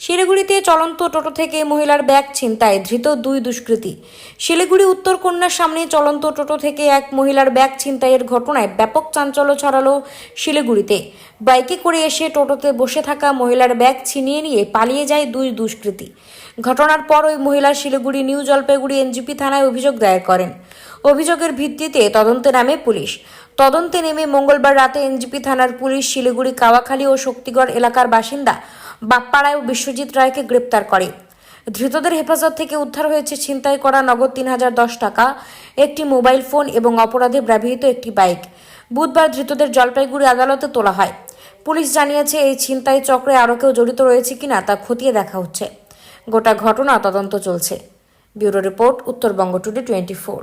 শিলিগুড়িতে চলন্ত টোটো থেকে মহিলার ব্যাগ ছিনতায় ধৃত দুই দুষ্কৃতী। শিলিগুড়ি উত্তর কন্যার সামনে চলন্ত টোটো থেকে এক মহিলার ব্যাগ ছিনতাইয়ের ঘটনায় ব্যাপক চাঞ্চল্য ছড়ালো শিলিগুড়িতে। বাইকে করে এসে টোটোতে বসে থাকা মহিলার ব্যাগ ছিনিয়ে নিয়ে পালিয়ে যায় দুই দুষ্কৃতী। ঘটনার পর ওই মহিলা শিলিগুড়ি নিউ জলপাইগুড়ি এনজিপি থানায় অভিযোগ দায়ের করেন। অভিযোগের ভিত্তিতে তদন্তে নামে পুলিশ। তদন্তে নেমে মঙ্গলবার রাতে এনজিপি থানার পুলিশ শিলিগুড়ি, কাওয়াখালী ও শক্তিগড় এলাকার বাসিন্দা বাপ্পারায় ও বিশ্বজিৎ রায়কে গ্রেপ্তার করে। ধৃতদের হেফাজত থেকে উদ্ধার হয়েছে ছিনতাই করা নগদ তিন হাজার দশ টাকা, একটি মোবাইল ফোন এবং অপরাধে ব্যবহৃত একটি বাইক। বুধবার ধৃতদের জলপাইগুড়ি আদালতে তোলা হয়। পুলিশ জানিয়েছে, এই ছিনতাই চক্রে আরও কেউ জড়িত রয়েছে কিনা তা খতিয়ে দেখা হচ্ছে। গোটা ঘটনা তদন্ত চলছে। Bureau report, Uttarbanga today twenty four.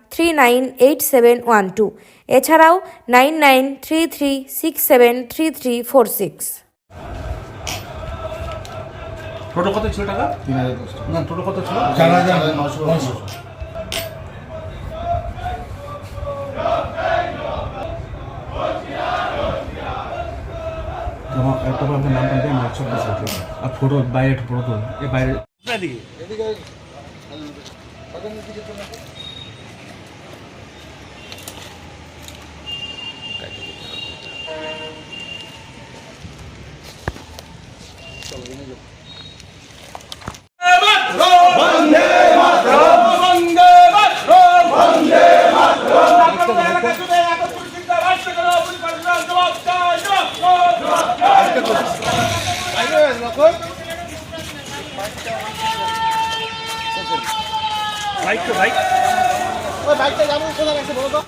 three nine eight seven one two এছাড়াও nine nine three three six seven three three four six toto কত ছিল টাকা? তিন হাজার দশ না টোটো কত ছিল? চার হাজার নশো আপনার নামটা আর ফটো বাইরে ফটো তুলুন এ বাইরে এদিকে বাইক তো বাইক। বাইকটা যাব কোথায় বলো তো।